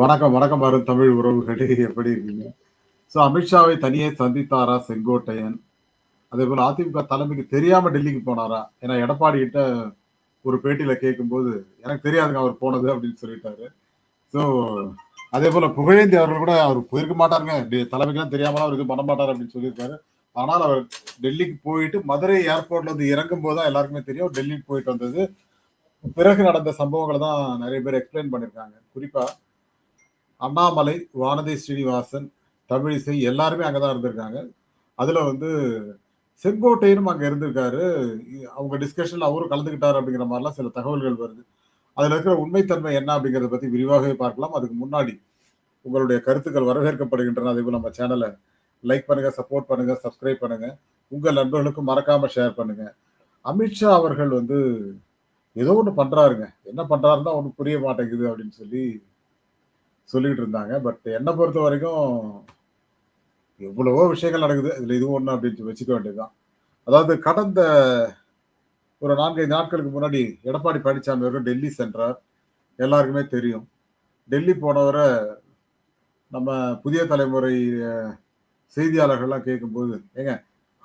வணக்கம், வணக்கம் வரும் தமிழ் உறவுகளே எப்படி இருக்கீங்க? ஸோ அமித்ஷாவை தனியே சந்தித்தாரா செங்கோட்டையன்? அதே போல் அதிமுக தலைமைக்கு தெரியாம டெல்லிக்கு போனாரா? ஏன்னா எடப்பாடி கிட்ட ஒரு பேட்டியில கேட்கும்போது, "எனக்கு தெரியாதுங்க அவர் போனது" அப்படின்னு சொல்லிட்டாரு. ஸோ அதே போல புகழேந்தி அவர்கள் கூட அவர் போயிருக்க மாட்டாருங்க. டெ தலைமைக்குலாம் தெரியாமலாம் அவர் பண்ண மாட்டார் அப்படின்னு சொல்லியிருக்காரு. ஆனால் அவர் டெல்லிக்கு போயிட்டு மதுரை ஏர்போர்ட்ல வந்து இறங்கும்போது தான் எல்லாருக்குமே தெரியும் டெல்லிக்கு போயிட்டு வந்தது. பிறகு நடந்த சம்பவங்களை தான் நிறைய பேர் எக்ஸ்பிளைன் பண்ணியிருக்காங்க. குறிப்பா அண்ணாமலை, வானதி ஸ்ரீனிவாசன், தமிழிசை எல்லாருமே அங்கே தான் இருந்திருக்காங்க. அதில் வந்து செங்கோட்டையனும் அங்கே இருந்திருக்காரு. அவங்க டிஸ்கஷனில் அவரும் கலந்துக்கிட்டாரு அப்படிங்கிற மாதிரிலாம் சில தகவல்கள் வருது. அதில் இருக்கிற உண்மைத்தன்மை என்ன அப்படிங்கிறத பற்றி விரிவாகவே பார்க்கலாம். அதுக்கு முன்னாடி உங்களுடைய கருத்துக்கள் வரவேற்கப்படுகின்றன. அதேபோல நம்ம சேனலை லைக் பண்ணுங்கள் சப்போர்ட் பண்ணுங்கள் சப்ஸ்கிரைப் பண்ணுங்கள் உங்கள் நண்பர்களுக்கும் மறக்காமல் ஷேர் பண்ணுங்கள் அமித்ஷா அவர்கள் வந்து ஏதோ ஒன்று பண்ணுறாருங்க என்ன பண்ணுறாருன்னா ஒன்றும் புரிய மாட்டேங்குது அப்படின்னு சொல்லி சொல்லிக்கிட்டு இருந்தாங்க. பட் என்னை பொறுத்த வரைக்கும் எவ்வளவோ விஷயங்கள் நடக்குது. இதில் இதுவும் ஒன்று அப்படின்னு வச்சுக்க வேண்டியது தான். அதாவது கடந்த ஒரு 4, 5 நாட்களுக்கு முன்னாடி எடப்பாடி பழனிசாமி அவர்கள் டெல்லி சென்றார். எல்லாருக்குமே தெரியும். டெல்லி போனவரை நம்ம புதிய தலைமுறை செய்தியாளர்கள்லாம் கேட்கும்போது, "ஏங்க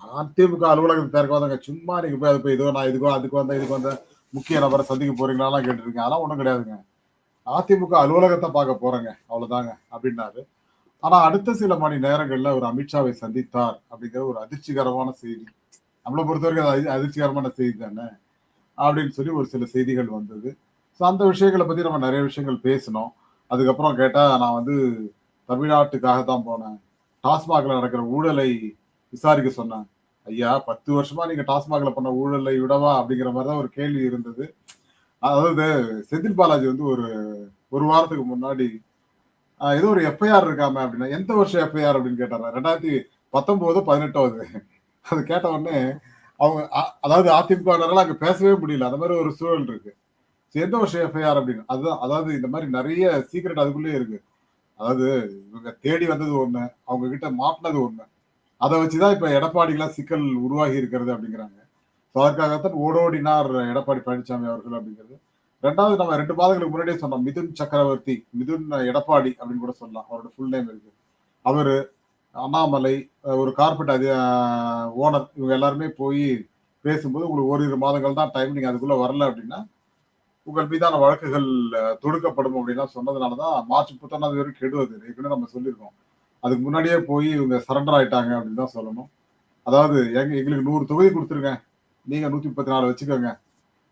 அதிமுக அலுவலகத்தை திறக்க வந்தாங்க சும்மா நீங்கள் போய் அது போய் இதோ நான் இதுக்கோ, அதுக்கு வந்தேன், இதுக்கு வந்தேன். முக்கிய நபரை சந்திக்க போறீங்களாலாம் கேட்டுருக்கேன். அதெல்லாம் ஒன்றும் கிடையாதுங்க. அதிமுக அலுவலகத்தை பார்க்க போறேங்க. அவ்வளோதாங்க" அப்படின்னாரு. ஆனா அடுத்த சில மணி நேரங்கள்ல அவர் அமித்ஷாவை சந்தித்தார் அப்படிங்கிற ஒரு அதிர்ச்சிகரமான செய்தி. நம்மளை பொறுத்தவரைக்கும் அது அதி அதிர்ச்சிகரமான செய்தி தானே. அப்படின்னு சொல்லி ஒரு சில செய்திகள் வந்தது. ஸோ அந்த விஷயங்கள பத்தி நம்ம நிறைய விஷயங்கள் பேசினோம். அதுக்கப்புறம் கேட்டா நான் வந்து தமிழ்நாட்டுக்காக தான் போனேன். டாஸ்மாகில் நடக்கிற ஊழலை விசாரிக்க சொன்னேன். ஐயா 10 வருஷமா நீங்க டாஸ்மாகில் பண்ண ஊழலை விடவா? அப்படிங்கிற மாதிரி தான் ஒரு கேள்வி இருந்தது. அதாவது செந்தில் பாலாஜி வந்து ஒரு ஒரு வாரத்துக்கு முன்னாடி ஏதோ ஒரு எஃப்ஐஆர் இருக்காம அப்படின்னா, எந்த வருஷம் எஃப்ஐஆர் அப்படின்னு கேட்டாராம். 2019 18 அது. அது கேட்ட உடனே அவங்க அ அதாவது அதிமுகவினரால அங்கே பேசவே முடியல. அந்த மாதிரி ஒரு சூழல் இருக்கு. சரி எந்த வருஷம் எஃப்ஐஆர் அப்படின்னு. அதுதான் அதாவது இந்த மாதிரி நிறைய சீக்ரெட் அதுக்குள்ளேயே இருக்கு. அதாவது இவங்க தேடி வந்தது ஒண்ணு. அவங்க கிட்ட மாட்டினது ஒண்ணு. அதை வச்சு தான் இப்ப எடப்பாடிக்குலாம் சிக்கல் உருவாகி இருக்கிறது அப்படிங்கிறாங்க. ஸோ அதற்காகத்தான் ஓடோடினார் எடப்பாடி பழனிசாமி அவர்கள் அப்படிங்கிறது. ரெண்டாவது நம்ம ரெண்டு மாதங்களுக்கு முன்னாடியே சொன்னோம். மிதுன் சக்கரவர்த்தி, மிதுன் எடப்பாடி அப்படின்னு கூட சொல்லலாம். அவரோட ஃபுல் நேம் இருக்கு. அவர் அண்ணாமலை, ஒரு கார்பெட் அதி ஓனர் இவங்க எல்லாருமே போய் பேசும்போது, உங்களுக்கு ஓரிரு மாதங்கள் தான் டைம். நீங்கள் அதுக்குள்ளே வரல அப்படின்னா, உங்கள் மீதான வழக்குகள் தொடுக்கப்படும் அப்படின்லாம் சொன்னதுனால தான் மார்ச் 31 வரைக்கும் கெடுவது ஏற்கனவே நம்ம சொல்லியிருக்கோம். அதுக்கு முன்னாடியே போய் இவங்க சரண்டர் ஆயிட்டாங்க அப்படின்னு தான் சொல்லணும். அதாவது எங்க எங்களுக்கு நூறு தொகுதி கொடுத்துருக்கேன் நீங்க 134 வச்சுக்கோங்க.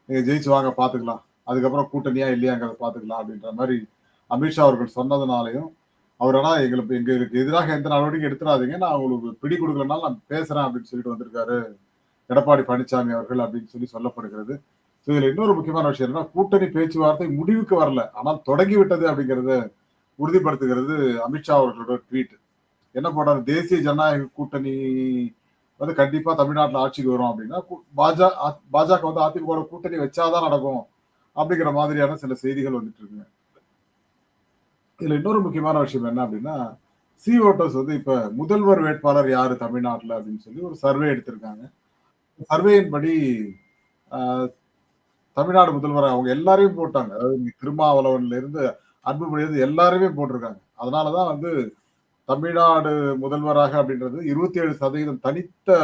நீங்க ஜெயிச்சு வாங்க பார்த்துக்கலாம். அதுக்கப்புறம் கூட்டணியா இல்லையாங்கிறத பார்த்துக்கலாம் அப்படின்ற மாதிரி அமித்ஷா அவர்கள் சொன்னதுனாலையும் அவர் ஆனா எங்களுக்கு எங்களுக்கு எதிராக எந்த நடவடிக்கை எடுத்துடாதீங்க நான் உங்களுக்கு பிடி கொடுக்கலனாலும் நான் பேசுறேன் அப்படின்னு சொல்லிட்டு வந்திருக்காரு. எடப்பாடி பழனிசாமி அவர்கள் அப்படின்னு சொல்லி சொல்லப்படுகிறது. ஸோ இதுல இன்னொரு முக்கியமான விஷயம் என்னன்னா, கூட்டணி பேச்சுவார்த்தை முடிவுக்கு வரல. ஆனால் தொடங்கி விட்டது அப்படிங்கிறத உறுதிப்படுத்துகிறது அமித்ஷா அவர்களோட ட்வீட். என்ன போடுறாரு தேசிய ஜனநாயக கூட்டணி வந்து கண்டிப்பா தமிழ்நாட்டில் ஆட்சிக்கு வரும் அப்படின்னா, பாஜக பாஜக வந்து அதிமுக கூட்டணி வச்சாதான் நடக்கும். அப்படிங்கிற மாதிரியான சில செய்திகள் வந்துட்டு இருக்குங்க. இதுல இன்னொரு முக்கியமான விஷயம் என்ன அப்படின்னா, சி ஓட்டர்ஸ் வந்து இப்ப முதல்வர் வேட்பாளர் யாரு தமிழ்நாட்டில் அப்படின்னு சொல்லி ஒரு சர்வே எடுத்திருக்காங்க. சர்வேயின்படி தமிழ்நாடு முதல்வர் அவங்க எல்லாரையும் போட்டாங்க. அதாவது திருமாவளவன்ல இருந்து அன்புமணியிலிருந்து எல்லாருமே போட்டிருக்காங்க. அதனால தான் வந்து தமிழ்நாடு முதல்வராக அப்படின்றது 27% தனித்த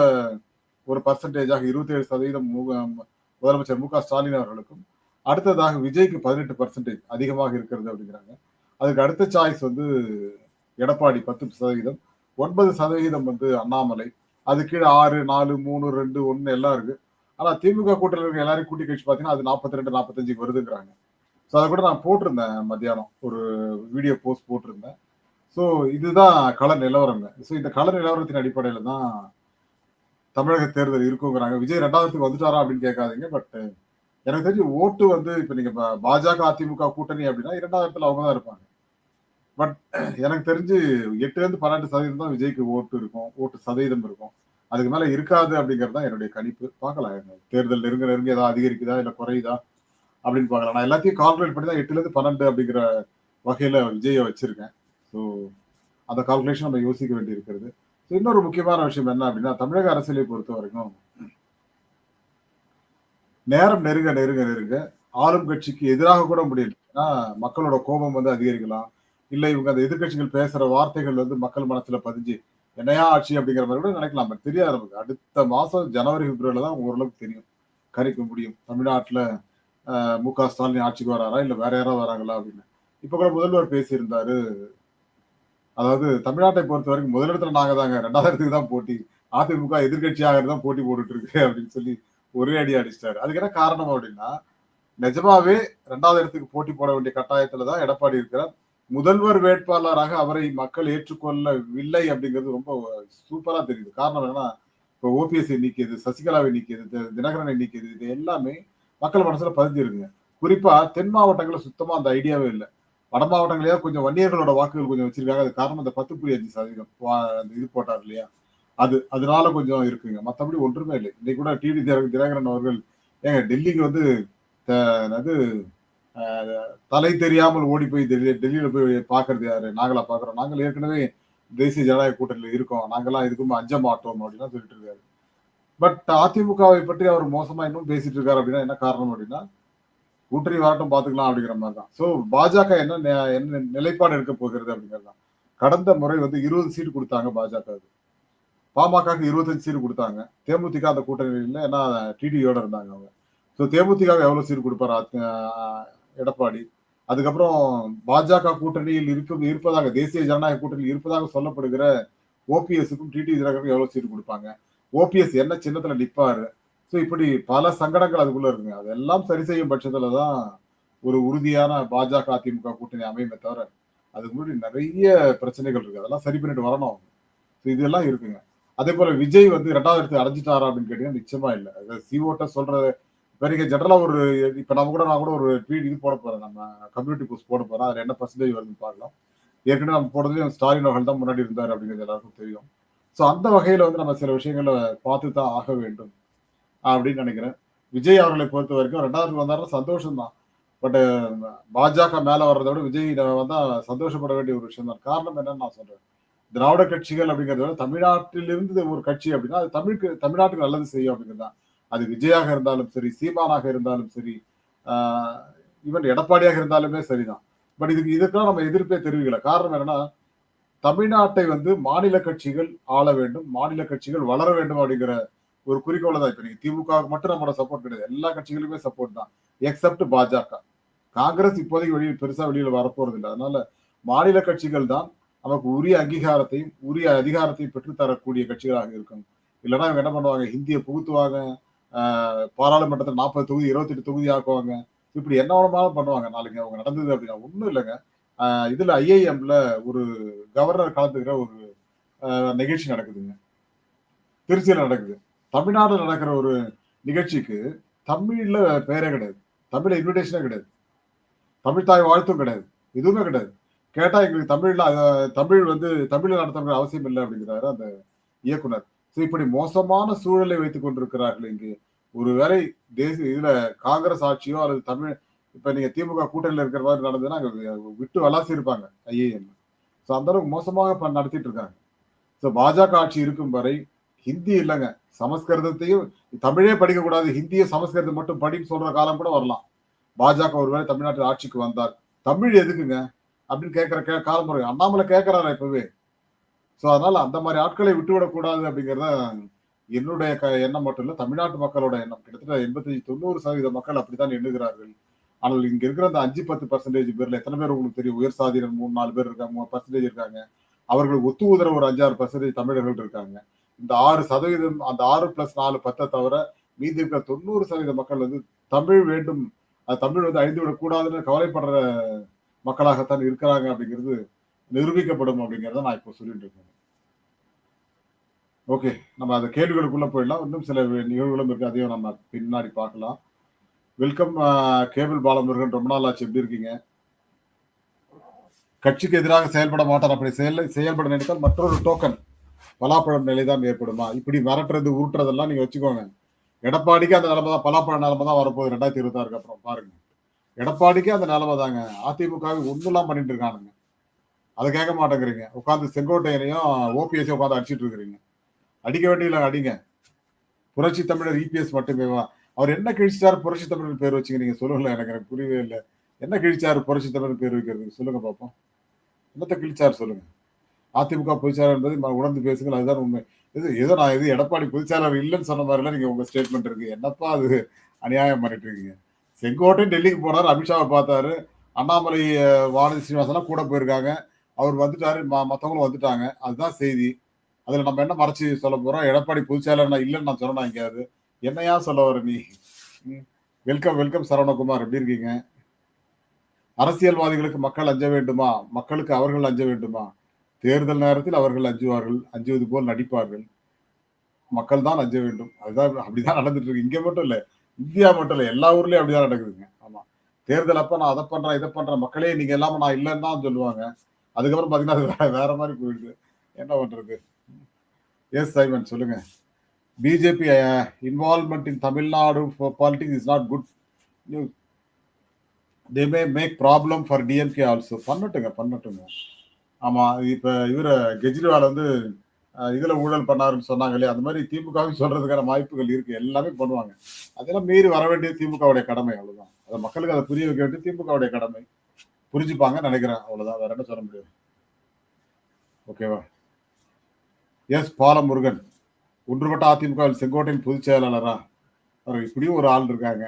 ஒரு பெர்சன்டேஜாக 27% மு முதலமைச்சர் மு.க. ஸ்டாலின் அவர்களுக்கும், அடுத்ததாக விஜய்க்கு 18% அதிகமாக இருக்கிறது அப்படிங்கிறாங்க. அதுக்கு அடுத்த சாய்ஸ் வந்து எடப்பாடி 10%, 9% வந்து அண்ணாமலை. அது கீழே ஆறு நாலு மூணு ரெண்டு ஒன்று எல்லாம் இருக்கு. ஆனால் திமுக கூட்டத்தில் இருக்க எல்லாரையும் கூட்டி கழிச்சு பார்த்தீங்கன்னா, அது 42, 45க்கு வருதுங்கிறாங்க. ஸோ அதை கூட நான் போட்டிருந்தேன் மத்தியானம். ஒரு வீடியோ போஸ்ட் போட்டிருந்தேன். ஸோ இதுதான் கள நிலவரங்க. ஸோ இந்த கள நிலவரத்தின் அடிப்படையில் தான் தமிழக தேர்தல் இருக்குங்கிறாங்க. விஜய் ரெண்டாவதுக்கு வந்துட்டாரா அப்படின்னு கேட்காதீங்க. பட் எனக்கு தெரிஞ்சு ஓட்டு வந்து இப்போ நீங்கள் இப்போ பாஜக, அதிமுக கூட்டணி அப்படின்னா இரண்டாவது இடத்துல அவங்க தான் இருப்பாங்க. பட் எனக்கு தெரிஞ்சு 8லேருந்து 12% தான் விஜய்க்கு ஓட்டு இருக்கும். ஓட்டு சதவீதம் இருக்கும். அதுக்கு மேலே இருக்காது அப்படிங்கிறது தான் என்னுடைய கணிப்பு. பார்க்கலாம். தேர்தல் நெருங்க நெருங்க ஏதாவது அதிகரிக்குதா? இல்லை குறையுதா? அப்படின்னு பார்க்கலாம். நான் எல்லாத்தையும் கால்குலேட் பண்ணி தான் 8லேருந்து 12 அப்படிங்கிற வகையில் விஜயை வச்சுருக்கேன் ஸோ அந்த கால்குலேஷன் நம்ம யோசிக்க வேண்டி இருக்கிறது. ஸோ இன்னொரு முக்கியமான விஷயம் என்ன அப்படின்னா, தமிழக அரசியலை பொறுத்த வரைக்கும் நேரம் நெருங்க நெருங்க நெருங்க ஆளும் கட்சிக்கு எதிராக கூட முடியல. ஏன்னா மக்களோட கோபம் வந்து அதிகரிக்கலாம். இல்லை இவங்க அந்த எதிர்க்கட்சிகள் பேசுற வார்த்தைகள் வந்து மக்கள் மனசுல பதிஞ்சு என்னையா ஆட்சி அப்படிங்கிற மாதிரி கூட நினைக்கலாம் பட் தெரியாது நமக்கு அடுத்த மாசம் ஜனவரி பிப்ரவரியில தான் ஓரளவுக்கு தெரியும் கணிக்க முடியும் தமிழ்நாட்டுல மு க ஸ்டாலின் ஆட்சிக்கு வராரா இல்ல வேற யாராவது வராங்களா அப்படின்னு இப்ப கூட முதல்வர் பேசியிருந்தாரு அதாவது தமிழ்நாட்டை பொறுத்த வரைக்கும் முதலிடத்துல நாங்க தாங்க ரெண்டாவது இடத்துக்கு தான் போட்டி. அதிமுக எதிர்கட்சியாக தான் போட்டி போட்டுட்டு இருக்கு அப்படின்னு சொல்லி ஒரே அடி அடிச்சிட்டாரு. அதுக்கு என்ன காரணம் அப்படின்னா நிஜமாவே ரெண்டாவது இடத்துக்கு போட்டி போட வேண்டிய கட்டாயத்துல தான் எடப்பாடி இருக்கிறார். முதல்வர் வேட்பாளராக அவரை மக்கள் ஏற்றுக்கொள்ளவில்லை அப்படிங்கிறது ரொம்ப சூப்பரா தெரியுது. காரணம் என்னன்னா இப்போ ஓபிஎஸ்ஐ நீக்கியது சசிகலாவை நீக்கியது தினகரனை நீக்கியது இது எல்லாமே மக்கள் மனசுல பதிஞ்சிருங்க. குறிப்பா தென் மாவட்டங்களில் சுத்தமா அந்த ஐடியாவே இல்லை. வட மாவட்டங்களையோ கொஞ்சம் வன்னியர்களோட வாக்குகள் கொஞ்சம் வச்சிருக்காங்க. அது காரணம் அந்த பத்து புள்ளி அஞ்சு சதவீதம் அந்த இது போட்டார் இல்லையா? அது அதனால கொஞ்சம் இருக்குங்க. மற்றபடி ஒன்றுமே இல்லை. இன்னைக்கு கூட டிடி தினகரன் அவர்கள் ஏங்க டெல்லிக்கு வந்து அது தலை தெரியாமல் ஓடி போய் டெல்லி டெல்லியில போய் பாக்குறது யாரு? நாங்களா பாக்குறோம் நாங்கள் ஏற்கனவே தேசிய ஜனநாயக கூட்டணியில் இருக்கோம். நாங்கெல்லாம் இதுக்கும் அஞ்ச மாட்டோம் அப்படின்னா சொல்லிட்டு இருக்காரு. பட் அதிமுகவை பற்றி அவர் மோசமா இன்னும் பேசிட்டு இருக்காரு அப்படின்னா என்ன காரணம் அப்படின்னா கூட்டணி வரட்டும் பாத்துக்கலாம் அப்படிங்கிற மாதிரி தான் ஸோ பாஜக என்ன நெ- என்ன நிலைப்பாடு எடுக்க போகிறது அப்படிங்கிறது தான் கடந்த முறை வந்து இருபது சீட்டு கொடுத்தாங்க பாஜக பாமகக்கு இருபத்தஞ்சு சீட்டு கொடுத்தாங்க. தேமுதிக அந்த கூட்டணியில் இல்லை ஏன்னா டிடியோட இருந்தாங்க அவங்க. ஸோ தேமுதிக எவ்வளோ சீட்டு கொடுப்பாரு? எடப்பாடி. அதுக்கப்புறம் பாஜக கூட்டணியில் இருக்கும் இருப்பதாக தேசிய ஜனநாயக கூட்டணியில் இருப்பதாக சொல்லப்படுகிற ஓபிஎஸ்க்கும் டிடி தினகருக்கும் எவ்வளோ சீட்டு கொடுப்பாங்க? ஓபிஎஸ் என்ன சின்னத்தில் நிற்பாரு ஸோ இப்படி பல சங்கடங்கள் அதுக்குள்ள இருக்குங்க. அதெல்லாம் சரி செய்யும் பட்சத்துல தான் ஒரு உறுதியான பாஜக அதிமுக கூட்டணி அமையுமே தவிர அதுக்கு முன்னாடி நிறைய பிரச்சனைகள் இருக்கு. அதெல்லாம் சரி பண்ணிட்டு வரணும் அவங்க. ஸோ இதெல்லாம் இருக்குங்க. அதே போல விஜய் வந்து ரெண்டாவது இடத்தை அடைஞ்சிட்டாரா அப்படின்னு கேட்டீங்கன்னா நிச்சயமா இல்லை. சிஓட்ட சொல்றது இப்போ நீங்க ஜென்ரலாக ஒரு இப்போ நம்ம கூட நான் கூட ஒரு ட்வீட் இது போட போகிறேன் நம்ம கம்யூனிட்டி போஸ்ட் போட போகிறோம் அதில் என்ன பர்சன்டேஜ் வருதுன்னு பார்க்கலாம். ஏற்கனவே நம்ம போடுறதுலேயும் ஸ்டாலின் அவர்கள் தான் முன்னாடி இருந்தார் அப்படிங்கிறது எல்லாருக்கும் தெரியும். ஸோ அந்த வகையில் வந்து நம்ம சில விஷயங்களை பார்த்து தான் ஆக வேண்டும். அப்படின்னு நினைக்கிறேன். விஜய் அவர்களை பொறுத்த வரைக்கும் ரெண்டாவது வந்தாருன்னா சந்தோஷம் தான் பட் பாஜக மேல வர்றதை விட விஜய் வந்தா சந்தோஷப்பட வேண்டிய ஒரு விஷயம் தான் காரணம் என்னன்னு நான் சொல்றேன். திராவிட கட்சிகள் அப்படிங்கிறத விட தமிழ்நாட்டிலிருந்து ஒரு கட்சி அப்படின்னா அது தமிழுக்கு தமிழ்நாட்டுக்கு நல்லது செய்யும் அப்படிங்கிறது தான் அது விஜயாக இருந்தாலும் சரி சீமானாக இருந்தாலும் சரி ஈவன் எடப்பாடியாக இருந்தாலுமே சரிதான். பட் இதுக்கு இதுக்கெல்லாம் நம்ம எதிர்ப்பே தெரிவிக்கல. காரணம் என்னன்னா தமிழ்நாட்டை வந்து மாநில கட்சிகள் ஆள வேண்டும் மாநில கட்சிகள் வளர வேண்டும் அப்படிங்கிற ஒரு குறிக்கோளை தான் இப்ப நீங்க திமுக மட்டும் நம்மளோட சப்போர்ட் கிடையாது. எல்லா கட்சிகளுமே சப்போர்ட் தான். எக்ஸப்ட் பாஜக. காங்கிரஸ் இப்போதைக்கு வெளியில் பெருசா வெளியில் வரப்போறது இல்லை அதனால மாநில கட்சிகள் தான் நமக்கு உரிய அங்கீகாரத்தையும் உரிய அதிகாரத்தையும் பெற்றுத்தரக்கூடிய கட்சிகளாக இருக்கும் இல்லைன்னா இவங்க என்ன பண்ணுவாங்க? ஹிந்தியை புகுத்துவாங்க. ஆஹ் பாராளுமன்றத்தில் நாற்பது தொகுதி இருபத்தெட்டு தொகுதி ஆக்குவாங்க. இப்படி என்ன வேணுமாலும் பண்ணுவாங்க. நாளைக்கு அவங்க நடந்தது அப்படின்னா ஒன்றும் இல்லைங்க. ஆஹ் இதுல ஐஐஎம்ல ஒரு கவர்னர் கலந்துக்கிற ஒரு ஆஹ் நிகழ்ச்சி நடக்குதுங்க. திருச்சியில் நடக்குது. தமிழ்நாட்டில் நடக்கிற ஒரு நிகழ்ச்சிக்கு தமிழில் பேரே கிடையாது. தமிழில் இன்விடேஷனே கிடையாது. தமிழ் தாய் வாழ்த்தும் கிடையாது. எதுவுமே கிடையாது. கேட்டால் எங்களுக்கு தமிழில் தமிழ் வந்து தமிழில் நடத்தணுங்கிற அவசியம் இல்லை அப்படிங்கிறாரு அந்த இயக்குனர். ஸோ இப்படி மோசமான சூழலை வைத்துக் கொண்டிருக்கிறார்கள் இங்கு. ஒருவேளை தேசிய இதில் காங்கிரஸ் ஆட்சியோ அல்லது தமிழ் இப்போ நீங்கள் திமுக கூட்டணியில் இருக்கிற மாதிரி நடந்ததுன்னா அங்கே விட்டு வளாசி இருப்பாங்க ஐஏஎம் ஸோ அந்த அளவுக்கு மோசமாக இப்ப நடத்திட்டு இருக்காங்க. ஸோ பாஜக ஆட்சி இருக்கும் வரை ஹிந்தி இல்லைங்க. சமஸ்கிருதத்தையும் தமிழே படிக்கக்கூடாது ஹிந்தியை சமஸ்கிருதம் மட்டும் படின்னு சொல்ற காலம் கூட வரலாம். பாஜக ஒருவேளை தமிழ்நாட்டில் ஆட்சிக்கு வந்தார் தமிழ் எதுக்குங்க? அப்படின்னு கேட்கிற கே காலம் வரும் அண்ணாமலை கேட்கிறாரா இப்பவே? ஸோ அதனால அந்த மாதிரி ஆட்களை விட்டுவிடக்கூடாது அப்படிங்கிறத என்னுடைய க எண்ணம் மட்டும் இல்லை. தமிழ்நாட்டு மக்களோட எண்ணம். கிட்டத்தட்ட எண்பத்தஞ்சு தொண்ணூறு சதவீத மக்கள் அப்படித்தான் எண்ணுகிறார்கள். ஆனால் இங்க இருக்கிற அந்த அஞ்சு பத்து பர்சன்டேஜ் பேர்ல எத்தனை பேர் உங்களுக்கு தெரியும்? உயர் சாதியினர் மூணு நாலு பேர் இருக்காங்க மூணு பர்சன்டேஜ் இருக்காங்க. அவர்களுக்கு ஒத்து ஊதுற ஒரு அஞ்சாறு பர்சன்டேஜ் தமிழர்கள் இருக்காங்க. இந்த ஆறு சதவீதம் அந்த ஆறு பிளஸ் நாலு பத்தை தவிர மீதி இருக்கிற தொண்ணூறு சதவீத மக்கள் வந்து தமிழ் வேண்டும். அது தமிழ் வந்து அழிந்து விடக்கூடாதுன்னு கவலைப்படுற மக்களாகத்தான் இருக்கிறாங்க அப்படிங்கிறது நிரூபிக்கப்படும் அப்படிங்கிறத நான் இப்போ சொல்லிட்டு இருக்கேன். ஓகே நம்ம அந்த கேள்விகளுக்குள்ள போயிடலாம். இன்னும் சில நிகழ்வுகளும் இருக்கு. அதையும் நம்ம பின்னாடி பார்க்கலாம். Welcome cable Balamurugan. ரொம்ப நாள் ஆச்சு எப்படி இருக்கீங்க? கட்சிக்கு எதிராக செயல்பட மாட்டார். அப்படி செயல் செயல்பட நினைத்தால் மற்றொரு டோக்கன் பலாப்பழம் நிலைதான் ஏற்படுமா? இப்படி மிரட்டுறது உருட்டுறதெல்லாம் நீங்க வச்சுக்கோங்க. எடப்பாடிக்கு அந்த நிலைமை தான் பலாப்பழ நிலைமை தான் வரப்போகுது ரெண்டாயிரத்தி இருபத்தாறுக்கு அப்புறம் பாருங்க. எடப்பாடிக்கு அந்த நிலைமை தாங்க. அதிமுக ஒன்றுலாம் பண்ணிட்டு இருக்கானுங்க. அதை கேட்க மாட்டேங்கிறீங்க. உட்காந்து செங்கோட்டையனையும் ஓபிஎஸ்ஸையும் உட்காந்து அடிச்சிட்டு இருக்கிறீங்க. அடிக்க வேண்டிய அடிங்க. புரட்சி தமிழர் இபிஎஸ் மட்டுமேவா அவர் என்ன கிழிச்சார் புரட்சி தமிழர் பேர் வச்சுங்க. நீங்க சொல்லுங்களேன் எனக்கு எனக்கு புரியவே இல்லை. என்ன கிழிச்சார் புரட்சி தமிழர் பேர் வைக்கிறதுக்கு சொல்லுங்க பார்ப்போம் என்னத்தை கிழிச்சார் சொல்லுங்க. அதிமுக பொதுச்செயலாளர் என்பதை உணர்ந்து பேசுங்கள் அதுதான் உண்மை. இது ஏதோ நான் இது எடப்பாடி பொதுச்செயலாளர் இல்லைன்னு சொன்ன மாதிரிலாம் நீங்கள் உங்கள் ஸ்டேட்மெண்ட் இருக்கு. என்னப்பா அது? அநியாயம் பண்ணிட்டு இருக்கீங்க செங்கோட்டை டெல்லிக்கு போனார் அமித்ஷாவை பார்த்தாரு. அண்ணாமலை வானதி சீனிவாசன்லாம் கூட போயிருக்காங்க. அவர் வந்துட்டாரு ம- மற்றவங்களும் வந்துட்டாங்க. அதுதான் செய்தி. அதில் நம்ம என்ன மறைச்சி சொல்ல போகிறோம் எடப்பாடி பொதுச்செயலாளர் நான் இல்லைன்னு நான் சொன்னேன் எங்கேயாவது என்னையா சொல்ல வர நீ? Welcome welcome Saravanakumar. எப்படி இருக்கீங்க? அரசியல்வாதிகளுக்கு மக்கள் அஞ்ச வேண்டுமா? மக்களுக்கு அவர்கள் அஞ்ச வேண்டுமா? தேர்தல் நேரத்தில் அவர்கள் அஞ்சுவார்கள் அஞ்சுவது போல் நடிப்பார்கள். மக்கள் தான் அஞ்ச வேண்டும். அதுதான் அப்படிதான் நடந்துட்டு இருக்கு இங்கே மட்டும் இல்லை இந்தியா மட்டும் இல்லை எல்லா ஊர்லயும் அப்படிதான் நடக்குதுங்க. ஆமா. தேர்தல் அப்ப நான் அதை பண்றேன் இதை பண்றேன். மக்களே நீங்க எல்லாம நான் இல்லைன்னு தான் சொல்லுவாங்க. அதுக்கப்புறம் பாத்தீங்கன்னா அது வேற- மாதிரி போயிடுது. என்ன பண்றது? எஸ் சைமன் சொல்லுங்க. BJP involvement in Tamil Nadu politics is not good news they may make problem for DMK also பண்ணட்டுங்க பண்ணட்டுங்க. ஆமா இப்ப இவர கெஜ்ரிவால் வந்து இதுல ஊழல் பண்ணாருன்னு சொன்னாங்க இல்லையா அந்த மாதிரி திமுகவும் சொல்றதுக்கான வாய்ப்புகள் இருக்கு. எல்லாமே பண்ணுவாங்க. அதெல்லாம் மீறி வர வேண்டிய திமுகவுடைய கடமை அவ்வளவுதான். அதை மக்களுக்கு அதை புரிய வைக்க வேண்டிய திமுகவுடைய கடமை. புரிஞ்சுப்பாங்க நினைக்கிறேன். அவ்வளவுதான். வேற என்ன சொல்ல முடியும்? ஓகேவா? எஸ். பாலமுருகன் ஒன்றுபட்ட அதிமுகவில் செங்கோட்டையின் பொதுச் செயலாளரா? அவர் இப்படியும் ஒரு ஆள் இருக்காங்க.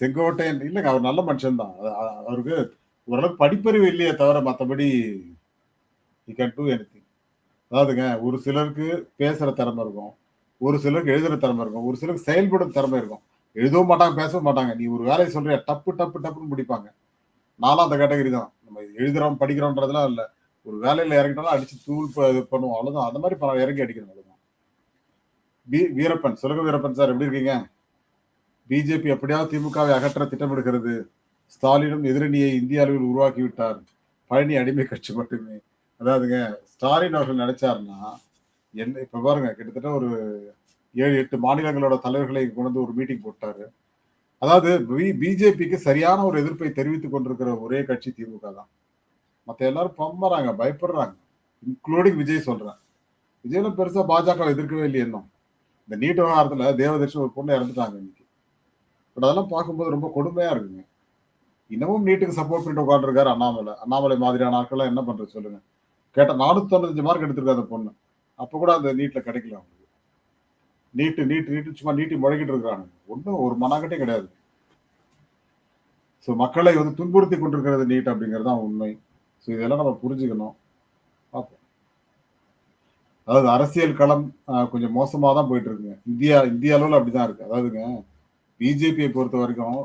செங்கோட்டையன் இல்லைங்க அவர் நல்ல மனுஷன் தான் அவருக்கு ஓரளவுக்கு படிப்பறிவு இல்லையே தவிர மற்றபடி யூ கேன் டூ எனி அதாவதுங்க ஒரு சிலருக்கு பேசுகிற திறமை இருக்கும். ஒரு சிலருக்கு எழுதுகிற திறமை இருக்கும். ஒரு சிலருக்கு செயல்படும் திறமை இருக்கும். எழுதவும் மாட்டாங்க பேசவும் மாட்டாங்க. நீ ஒரு வேலையை சொல்கிற டப்பு டப்பு டப்புன்னு முடிப்பாங்க. நானும் அந்த கேட்டகரி தான். நம்ம எழுதுகிறோம் படிக்கிறோன்றதுலாம் இல்லை. ஒரு வேலையில் இறங்கிட்டாலும் அடித்து தூள் இது பண்ணுவோம். அவ்வளோதான் அந்த மாதிரி ப- இறங்கி அடிக்கணும் அவ்வளோதான் பி வீரப்பன் சுலக வீரப்பன் சார் எப்படி இருக்கீங்க? பிஜேபி எப்படியாவது திமுகவை அகற்ற திட்டமிடுகிறது? ஸ்டாலினும் எதிரணியை இந்திய அளவில் உருவாக்கி விட்டார். பழனி அடிமை கட்சி மட்டுமே. அதாவதுங்க ஸ்டாலின் அவர்கள் நினைச்சாருன்னா என்ன இப்ப பாருங்க கிட்டத்தட்ட ஒரு ஏழு எட்டு மாநிலங்களோட தலைவர்களை கொண்டு வந்து ஒரு மீட்டிங் போட்டாரு. அதாவது பிஜேபிக்கு சரியான ஒரு எதிர்ப்பை தெரிவித்துக் கொண்டிருக்கிற ஒரே கட்சி திமுக தான். மற்ற எல்லாரும் பம்பறாங்க பயப்படுறாங்க. இன்க்ளூடிங் விஜய் சொல்றேன். விஜய்லாம் பெருசா பாஜக எதிர்க்கவே இல்லை இன்னும். இந்த நீட் விவகாரத்துல தேவதர்ஷன் ஒரு பொண்ணு இறந்துட்டாங்க இன்னைக்கு. பட் அதெல்லாம் பார்க்கும்போது ரொம்ப கொடுமையா இருக்குங்க. இன்னமும் நீட்டுக்கு சப்போர்ட் பண்ணிட்டு உட்காந்துருக்காரு அண்ணாமலை. அண்ணாமலை மாதிரியான ஆட்கள்லாம் என்ன பண்றது சொல்லுங்க. கேட்ட நானூத்தி தொண்ணூத்தஞ்சு மார்க் எடுத்திருக்காரு அந்த பொண்ணு. அப்போ கூட அந்த நீட்டில் கிடைக்கல அவங்களுக்கு. நீட்டு நீட்டு நீட்டு சும்மா நீட்டி முழங்கிட்டு இருக்கிறாங்க. ஒன்றும் ஒரு மனாக்கட்டே கிடையாது. ஸோ மக்களை வந்து துன்புறுத்தி கொண்டிருக்கிறது நீட் அப்படிங்கிறது தான் உண்மை. ஸோ இதெல்லாம் நம்ம புரிஞ்சுக்கணும். பார்ப்போம். அதாவது அரசியல் களம் கொஞ்சம் மோசமாக தான் போயிட்டு இருக்குங்க இந்தியா இந்திய அளவில் அப்படிதான் இருக்கு. அதாவதுங்க பிஜேபியை பொறுத்த வரைக்கும்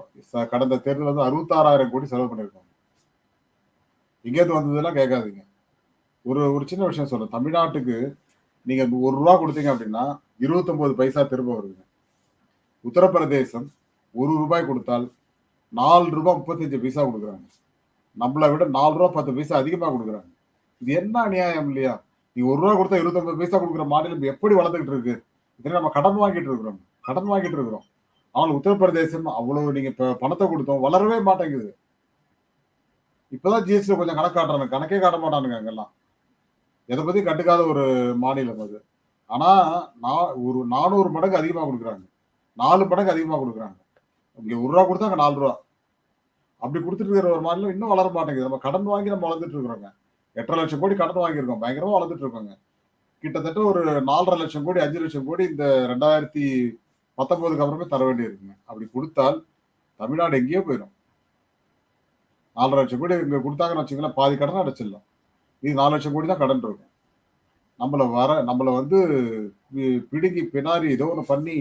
கடந்த தேர்தல் வந்து அறுபத்தாறாயிரம் கோடி செலவு பண்ணியிருக்காங்க. எங்கேயாவது வந்ததெல்லாம் கேட்காதீங்க. ஒரு ஒரு சின்ன விஷயம் சொல்றேன். தமிழ்நாட்டுக்கு நீங்க ஒரு ரூபா கொடுத்தீங்க அப்படின்னா இருபத்தொன்பது பைசா திரும்ப வருதுங்க. உத்தரப்பிரதேசம் ஒரு ரூபாய் கொடுத்தால் நாலு ரூபாய் முப்பத்தஞ்சு பைசா கொடுக்குறாங்க. நம்மளை விட நாலு ரூபா பத்து பைசா அதிகமாக கொடுக்குறாங்க. இது என்ன அநியாயம் இல்லையா? நீ ஒரு ரூபா கொடுத்தா இருபத்தொன்பது பைசா கொடுக்குற மாநிலம் எப்படி வளர்ந்துகிட்டு இருக்கு? இதில் நம்ம கடன் வாங்கிட்டு இருக்கிறோம். கடன் வாங்கிட்டு இருக்கிறோம். ஆனால் உத்தரப்பிரதேசம் அவ்வளவு நீங்க பணத்தை கொடுத்தோம் வளரவே மாட்டேங்குது. இப்பதான் ஜிஎஸ்டி கொஞ்சம் கணக்கு காட்டுறாங்க கணக்கே காட்ட மாட்டானுங்க அங்கெல்லாம். எதை பத்தி கட்டுக்காத ஒரு மாநிலம் அது. ஆனா நான் ஒரு நானூறு மடங்கு அதிகமா கொடுக்குறாங்க. நாலு மடங்கு அதிகமா கொடுக்குறாங்க. இங்க ஒரு ரூபா கொடுத்தா அங்க நாலு ரூபா. அப்படி கொடுத்துட்டு இருக்கிற ஒரு மாநிலம் இன்னும் வளர மாட்டேங்குது. நம்ம கடன் வாங்கி நம்ம வளர்ந்துட்டு இருக்கிறோங்க. எட்டரை லட்சம் கோடி கடன் வாங்கியிருக்கோம். பயங்கரமா வளர்ந்துட்டு இருக்கோங்க. கிட்டத்தட்ட ஒரு நாலரை லட்சம் கோடி அஞ்சு லட்சம் கோடி இந்த ரெண்டாயிரத்தி பத்தொன்பதுக்கு அப்புறமே தர வேண்டியிருக்குங்க. அப்படி கொடுத்தால் தமிழ்நாடு எங்கேயோ போயிடும். நாலரை லட்சம் கோடி இங்க கொடுத்தாங்கன்னு வச்சுக்கலாம் பாதி கடன் அடைச்சிடலாம். இது நாலு லட்சம் கோடி தான் கடன் இருக்கும். நம்மளை வர நம்மளை வந்து பிடுங்கி பின்னாடி ஏதோ ஒன்று பண்ணி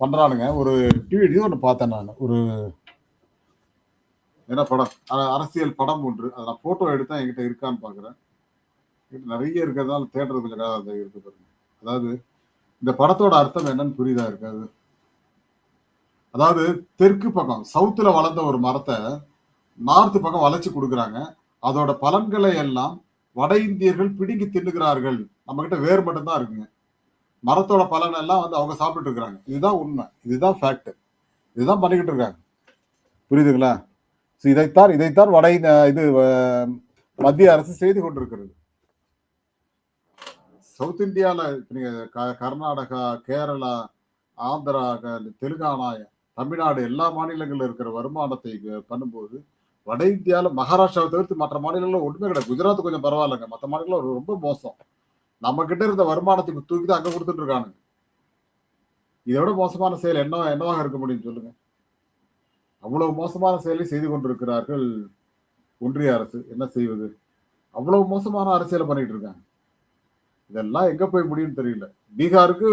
பண்ணுறானுங்க ஒரு டிவி இது ஒன்று பார்த்தேன் நான். ஒரு என்ன படம்? அரசியல் படம் ஒன்று. அதை நான் ஃபோட்டோ எடுத்தா என்கிட்ட இருக்கான்னு பார்க்குறேன் நிறைய இருக்கிறதால தேடுறது கொஞ்சம் கதை இருக்கு பாருங்க. அதாவது இந்த படத்தோட அர்த்தம் என்னன்னு புரியுதா இருக்காது? அதாவது தெற்கு பக்கம் சவுத்துல வளர்ந்த ஒரு மரத்தை நார்த்து பக்கம் வளைச்சு கொடுக்குறாங்க. அதோட பலன்களை எல்லாம் வட இந்தியர்கள் பிடுங்கி தின்னுகிறார்கள். நம்ம கிட்ட வேர் மட்டும்தான் இருக்குங்க. மரத்தோட பலன் எல்லாம் வந்து அவங்க சாப்பிட்டு இருக்கிறாங்க. இதுதான் உண்மை. இதுதான் ஃபேக்ட் இதுதான் பண்ணிக்கிட்டு இருக்காங்க. புரியுதுங்களா? இதைத்தான் இதைத்தான் வட இந்த- இது மத்திய அரசு செய்து கொண்டிருக்கிறது. சவுத் இந்தியாவில் இப்ப நீங்க க- கர்நாடகா கேரளா ஆந்திரா தெலுங்கானா தமிழ்நாடு எல்லா மாநிலங்களில் இருக்கிற வருமானத்தை பண்ணும்போது வட இந்தியாவில் மகாராஷ்டிராவை தவிர்த்து மற்ற மாநிலங்களில் ஒன்றுமே கிடையாது. குஜராத் கொஞ்சம் பரவாயில்லைங்க. மற்ற மாநிலங்கள் ரொம்ப மோசம். நம்ம கிட்ட இருந்த வருமானத்துக்கு தூக்கி தான் அங்கே கொடுத்துட்டு இருக்கானுங்க. இதை விட மோசமான செயல் என்ன என்னவாக இருக்க முடியும் சொல்லுங்க. அவ்வளவு மோசமான செயலை செய்து கொண்டிருக்கிறார்கள் ஒன்றிய அரசு. என்ன செய்வது? அவ்வளவு மோசமான அரசியலை பண்ணிட்டு இருக்காங்க. இதெல்லாம் எங்க போய் முடியும்னு தெரியல. பீகாருக்கு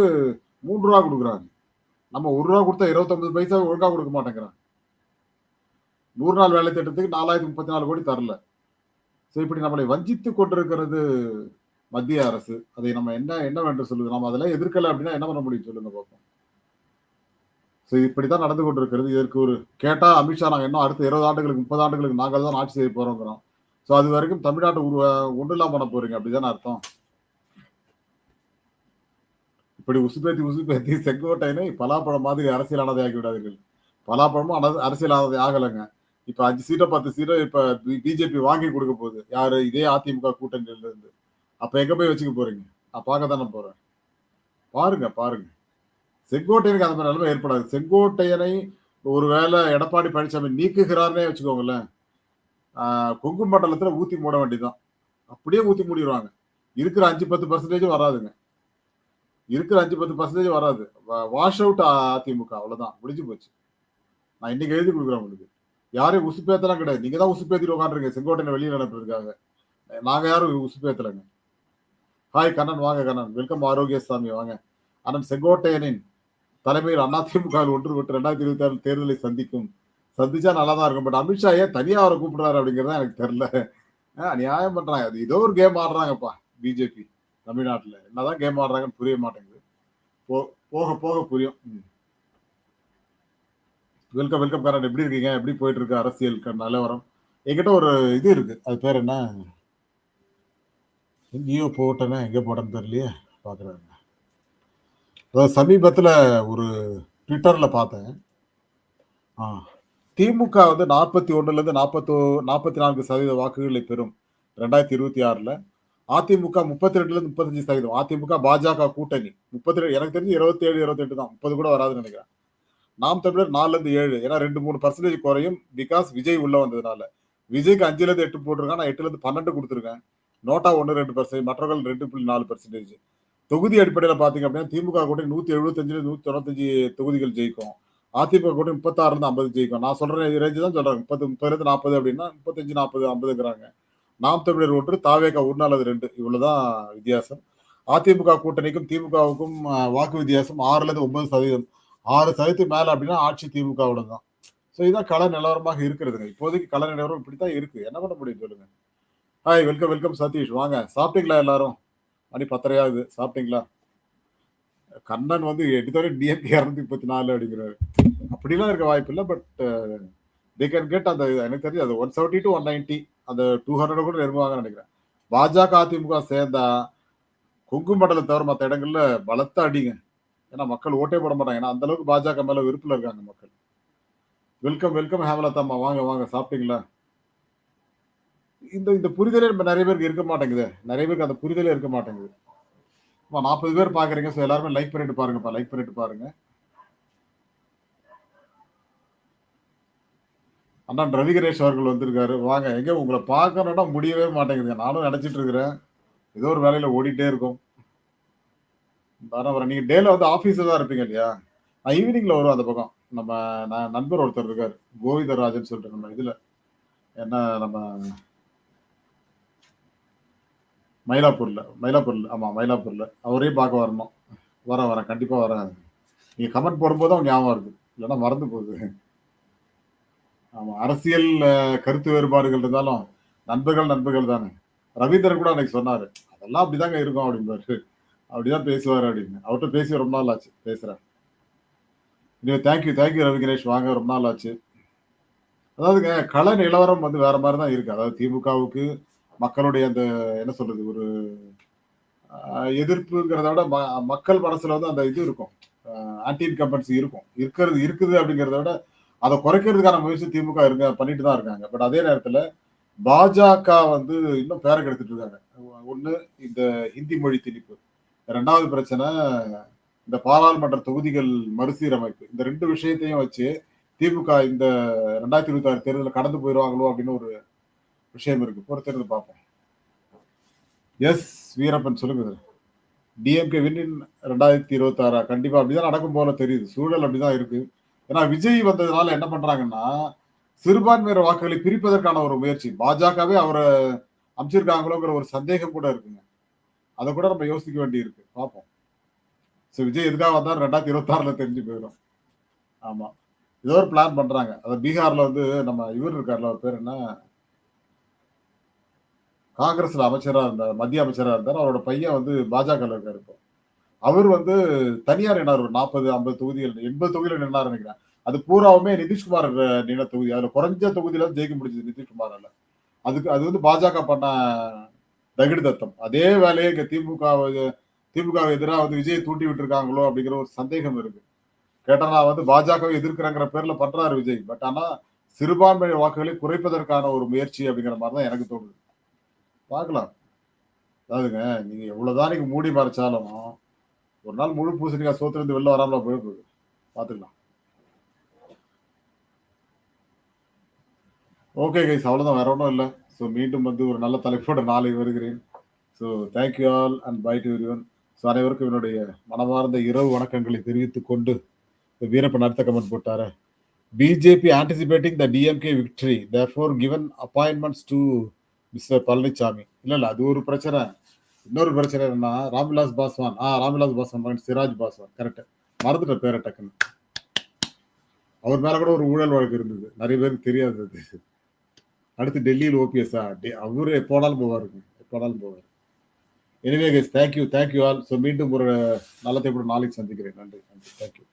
மூன்று ரூபா கொடுக்குறாங்க. நம்ம ஒரு ரூபா கொடுத்தா இருபத்தொன்பது பைசா ஒழுங்கா கொடுக்க மாட்டேங்கிறாங்க. நூறு நாள் வேலை திட்டத்துக்கு நாலாயிரத்தி முப்பத்தி நாலு கோடி தரல. ஸோ இப்படி நம்மளை வஞ்சித்து கொண்டிருக்கிறது மத்திய அரசு. அதை நம்ம என்ன என்ன வேண்டும் நம்ம அதெல்லாம் எதிர்க்கல அப்படின்னா என்ன பண்ண முடியும் சொல்லுங்க பார்ப்போம். ஸோ இப்படிதான் நடந்து கொண்டிருக்கிறது. இதற்கு ஒரு கேட்டா அமித்ஷா நாங்கள் இன்னும் அடுத்த இருபது ஆண்டுகளுக்கு முப்பது ஆண்டுகளுக்கு நாங்கள் தான் ஆட்சி செய்ய போறோங்கிறோம். ஸோ அது வரைக்கும் தமிழ்நாட்டை உருவ ஒன்றுலாம் பண்ண போறீங்க அப்படிதானே அர்த்தம்? இப்படி உசுப்பேத்தி உசுப்பேத்தி செங்கோட்டையனை பலாப்பழம் மாதிரி அரசியலானதை ஆக்கி விடாதீர்கள். பலாப்பழமும் அரசியலானதை ஆகலைங்க. இப்ப அஞ்சு சீட்டோ பத்து சீட்டோ இப்ப பிஜேபி வாங்கி கொடுக்க போகுது. யாரு? இதே அதிமுக கூட்டணியில இருந்து அப்ப எங்க போய் வச்சுக்க போறீங்க? நான் பார்க்க தானே போறேன். பாருங்க பாருங்க. செங்கோட்டையனுக்கு அந்த மாதிரி நிலைமை ஏற்படாது. செங்கோட்டையனை ஒருவேளை எடப்பாடி பழனிசாமி நீக்குகிறார்னே வச்சுக்கோங்களேன். கொங்கு மண்டலத்துல ஊத்தி மூட வேண்டியதுதான். அப்படியே ஊத்தி மூடிடுவாங்க இருக்கிற அஞ்சு பத்து பர்சன்டேஜ் வராதுங்க. இருக்கிற அஞ்சு பத்து பர்சன்டேஜ் வராது. வாஷ் அவுட் அதிமுக அவ்வளவுதான். முடிஞ்சு போச்சு. நான் இன்னைக்கு எழுதி கொடுக்குறேன் உங்களுக்கு. யாரையும் உசுப்பேத்தலாம் கிடையாது. நீங்க தான் உசுப்பேத்திட்டு உட்காந்துருங்க செங்கோட்டையனை வெளியில் அனுப்புறதுக்காக. நாங்க யாரும் உசுப்பேத்தலைங்க. ஹாய் கண்ணன். வாங்க கண்ணன். வெல்கம் ஆரோக்கியசாமி. வாங்க. அண்ணன் செங்கோட்டையனின் தலைமையில் அதிமுக ஒன்று விட்டு ரெண்டாயிரத்தி இருபத்தி ஆறு தேர்தலை சந்திக்கும். சந்திச்சா நல்லா தான் இருக்கும் பட் அமித்ஷா ஏன் தனியாக அவரை கூப்பிடுறாரு அப்படிங்கிறது எனக்கு தெரில நியாயம் பண்றாங்க. அது ஏதோ ஒரு கேம் ஆடுறாங்கப்பா பிஜேபி தமிழ்நாட்டில். என்னதான் கேம் ஆடுறாங்கன்னு புரிய மாட்டேங்குது. போ போக போக புரியும். வெல்கம் வெல்கம் கரண்ட் எப்படி இருக்கீங்க? எப்படி போயிட்டு இருக்கு அரசியல் நிலவரம் என்கிட்ட ஒரு இது இருக்கு. அது பேர் என்ன? எங்கேயோ போட்டேன்னா எங்கே போட்டேன்னு தெரியலையே. பார்க்குறாங்க அதாவது சமீபத்தில் ஒரு ட்விட்டரில் பார்த்தேன். ஆ, திமுக வந்து நாற்பத்தி ஒன்றுலேருந்து நாற்பத்தோ நாற்பத்தி நான்கு சதவீத வாக்குகளை பெறும் ரெண்டாயிரத்தி இருபத்தி ஆறில். அதிமுக முப்பத்தி ரெண்டுலேருந்து முப்பத்தஞ்சு சதவீதம். அதிமுக பாஜக கூட்டணி. முப்பத்தி ரெண்டு எனக்கு தெரிஞ்சு இருபத்தி ஏழு இருபத்தி எட்டு தான். முப்பது கூட வராதுன்னு நினைக்கிறேன். நாம் தமிழர் நாலுல இருந்து ஏழு. ஏன்னா ரெண்டு மூணு பர்சன்டேஜ் குறையும். பிகாஸ் விஜய் உள்ள வந்ததுனால. விஜய்க்கு அஞ்சுல இருந்து எட்டு போட்டிருக்கேன் நான் எட்டுல இருந்து பன்னெண்டு கொடுத்துருக்கேன். நோட்டா ஒன்று ரெண்டு பர்சன்டேஜ் மற்றவர்கள் ரெண்டு புள்ளி நாலு பர்சன்டேஜ் தொகுதி அடிப்படையில் பார்த்தீங்க அப்படின்னா திமுக கூட்டணி நூற்றி எழுபத்தஞ்சு நூற்றி தொண்ணூத்தஞ்சு தொகுதிகள் ஜெயிக்கும். அதிமுக கூட்டணி முப்பத்தாறுலேருந்து ஐம்பது ஜெயிக்கும். நான் சொல்கிறேன் ரேஞ்சு தான் சொல்றேன் முப்பது முப்பதுலேருந்து நாற்பது அப்படின்னா முப்பத்தஞ்சு நாற்பது ஐம்பதுங்கிறாங்க. நாம் தமிழர் ஒன்று தாவேகா ஒரு நாள் அது ரெண்டு. இவ்வளவுதான் வித்தியாசம். அதிமுக கூட்டணிக்கும் திமுகவுக்கும் வாக்கு வித்தியாசம் ஆறுலேருந்து ஒன்பது சதவீதம். ஆறு சதவீதத்துக்கு மேல அப்படின்னா ஆட்சி திமுகவோட தான். ஸோ இதுதான் கள நிலவரமாக இருக்கிறதுங்க இப்போதைக்கு கள நிலவரம் இப்படித்தான் இருக்கு. என்ன பண்ண முடியும் சொல்லுங்க. Hi welcome welcome Satish. வாங்க. சாப்பிட்டீங்களா எல்லாரும்? மணி பத்தரையாகுது. சாப்பிட்டீங்களா? கண்ணன் வந்து எடுத்தவரை டிஎம்கே இரநூத்தி முப்பத்தி நாலு அப்படிங்கிறாரு. அப்படிலாம் இருக்க வாய்ப்பு இல்லை பட் தே கேன் கெட் அந்த எனக்கு தெரிஞ்சு அது one seventy to one ninety அந்த டூ ஹண்ட்ரட் கூட நெருங்குவாங்கன்னு நினைக்கிறேன். பாஜக அதிமுக சேர்ந்தா கொங்கு மண்டலம் தவிர மற்ற இடங்கள்ல பலத்த அடிங்க. ஏன்னா மக்கள் ஓட்டே போட மாட்டாங்க. ஏன்னா அந்த அளவுக்கு பாஜக மேல விருப்பில் இருக்காங்க மக்கள். வெல்கம் வெல்கம் ஹேமலதாம்மா வாங்க வாங்க. சாப்பிட்டீங்களா? இந்த இந்த புரிதலே நம்ம நிறைய பேருக்கு இருக்க மாட்டேங்குது. நிறைய பேருக்கு அந்த புரிதலே இருக்க மாட்டேங்குது. நாற்பது பேர் பாக்குறீங்க ஸோ எல்லாருமே லைக் பண்ணிட்டு பாருங்கப்பா லைக் பண்ணிட்டு பாருங்க. அண்ணன் ரவி கணேஷ் அவர்கள் வந்திருக்காரு. வாங்க எங்க உங்களை பார்க்கணும்னா முடியவே மாட்டேங்குது நானும் நினைச்சிட்டு இருக்கிறேன். ஏதோ ஒரு வேலையில ஓடிட்டே இருக்கும். வரேன் வரேன் நீங்க டேல வந்து ஆபீஸ்ல தான் இருப்பீங்க இல்லையா? நான் ஈவினிங்ல வருவேன் அந்த பக்கம். நம்ம நான் நண்பர் ஒருத்தர் இருக்காரு. கோவிந்தராஜன் சொல்லிட்டு நம்ம இதுல. என்ன நம்ம மயிலாப்பூர்ல. மயிலாப்பூர்ல ஆமா மயிலாப்பூர்ல. அவரையும் பார்க்க வரணும். வரேன் வரேன் கண்டிப்பா வரேன் நீங்க கமெண்ட் போடும்போது அவங்க ஞாபகம் வருது. இல்லைன்னா மறந்து போகுது. ஆமா அரசியல் கருத்து வேறுபாடுகள் இருந்தாலும் நண்பர்கள் நண்பர்கள் தானே. ரவீந்தர் கூட அன்னைக்கு சொன்னாரு. அதெல்லாம் அப்படிதாங்க இருக்கும் அப்படின்பாரு அப்படிதான் பேசுவார் அப்படின்னு. அவர்கிட்ட பேசி ரொம்ப நாள் ஆச்சு பேசுறேன். இனிமே தேங்க்யூ தேங்க்யூ ரவி கணேஷ் வாங்க ரொம்ப நாள் ஆச்சு. அதாவதுங்க கள நிலவரம் வந்து வேற மாதிரி தான் இருக்கு. அதாவது திமுகவுக்கு மக்களுடைய அந்த என்ன சொல்றது ஒரு எதிர்ப்புங்கிறத விட ம- மக்கள் மனசுல வந்து அந்த இது இருக்கும். ஆன்டி இன்கம்பன்சி இருக்கும். இருக்கிறது இருக்குது அப்படிங்கிறத விட அதை குறைக்கிறதுக்கான முயற்சி திமுக இருங்க பண்ணிட்டு தான் இருக்காங்க. பட் அதே நேரத்தில் பாஜக வந்து இன்னும் பேர கெடுத்துட்டு இருக்காங்க. ஒன்று இந்த ஹிந்தி மொழி திணிப்பு. ரெண்டாவது பிரச்சனை இந்த பாராளுமன்ற தொகுதிகள் மறுசீரமைப்பு. இந்த ரெண்டு விஷயத்தையும் வச்சு திமுக இந்த ரெண்டாயிரத்தி இருபத்தி ஆறு தேர்தலில் கடந்து போயிடுவாங்களோ அப்படின்னு ஒரு விஷயம் இருக்கு. பொறுத்திருந்து பார்ப்போம். எஸ் வீரப்பன் சொல்லுங்க டிஎம்கே வின் ரெண்டாயிரத்தி இருபத்தி ஆறா கண்டிப்பா அப்படிதான் நடக்கும் போல தெரியுது. சூழல் அப்படிதான் இருக்கு. ஏன்னா விஜய் வந்ததுனால என்ன பண்றாங்கன்னா சிறுபான்மையினர் வாக்குகளை பிரிப்பதற்கான ஒரு முயற்சி. பாஜகவே அவரை அமைச்சிருக்காங்களோங்கிற ஒரு சந்தேகம் கூட இருக்குங்க. அதை கூட நம்ம யோசிக்க வேண்டி இருக்கு பார்ப்போம் ஸோ விஜய் எதுக்காக வந்தால் ரெண்டாயிரத்தி இருபத்தாறுல தெரிஞ்சு போயிடும். ஆமா. ஏதோ ஒரு பிளான் பண்றாங்க. அது பீகார்ல வந்து நம்ம இவர் இருக்கார்ல அவர் பேர் என்ன? காங்கிரஸ்ல அமைச்சரா இருந்தார் மத்திய அமைச்சரா இருந்தார். அவரோட பையன் வந்து பாஜக இருக்காரு இப்போ. அவர் வந்து தனியார் நின்னார் ஒரு நாற்பது ஐம்பது தொகுதிகள் எண்பது தொகுதியில் நின்னார் நினைக்கிறேன். அது பூராவுமே நிதிஷ்குமார் நின்ன தொகுதி. அதில் குறைஞ்ச தொகுதியில ஜெயிக்க முடிஞ்சது நிதிஷ்குமார் அதுக்கு அது வந்து பாஜக பண்ண தகிடு தத்தம் அதே வேலையை இங்க திமுக திமுக எதிராக வந்து விஜய் தூண்டி விட்டுருக்காங்களோ அப்படிங்கிற ஒரு சந்தேகம் இருக்கு. கேட்டா நான் வந்து பாஜகவை எதிர்க்கிறேங்கிற பேர்ல பண்றாரு விஜய். பட் ஆனா சிறுபான்மை வாக்குகளை குறைப்பதற்கான ஒரு முயற்சி அப்படிங்கிற மாதிரி தான் எனக்கு தோணுது. பார்க்கலாம். அதாவதுங்க நீங்க எவ்வளவுதான் நீங்க மூடி மறைச்சாலும் ஒரு நாள் முழு பூசணிக்காய் சோத்துலேருந்து வெளில வராமல போயிருக்கு பார்த்துக்கலாம். ஓகே கைஸ் அவ்வளோதான் வேற ஒன்றும் இல்லை. ஸோ மீண்டும் வந்து ஒரு நல்ல தலைப்போட நாளை வருகிறேன். So thank you all and bye to everyone so அனைவருக்கும் என்னுடைய மனமார்ந்த இரவு வணக்கங்களை தெரிவித்துக் கொண்டு வீரப்பன் அடுத்த comment போட்டார. BJP anticipating the DMK victory therefore given appointments to mister Palaniswami இல்லை இல்லை அது ஒரு பிரச்சனை. இன்னொரு பிரச்சனை என்னன்னா ராம்விலாஸ் பாஸ்வான் ஆ ராம்விலாஸ் பாஸ்வான் சிராஜ் பாஸ்வான் கரெக்ட் மறந்துட்ட பேரை டக்குன்னு. அவர் மேல கூட ஒரு ஊழல் வழக்கு இருந்தது. நிறைய பேருக்கு தெரியாது அது. அடுத்து டெல்லியில் ஓபிஎஸ்ஆ அவரு எப்போனாலும் போவாருங்க. எப்போனாலும் போவார். Anyway guys thank you thank you all so மீண்டும் ஒரு நல்லத்தை கூட நாளைக்கு சந்திக்கிறேன். நன்றி நன்றி. தேங்க்யூ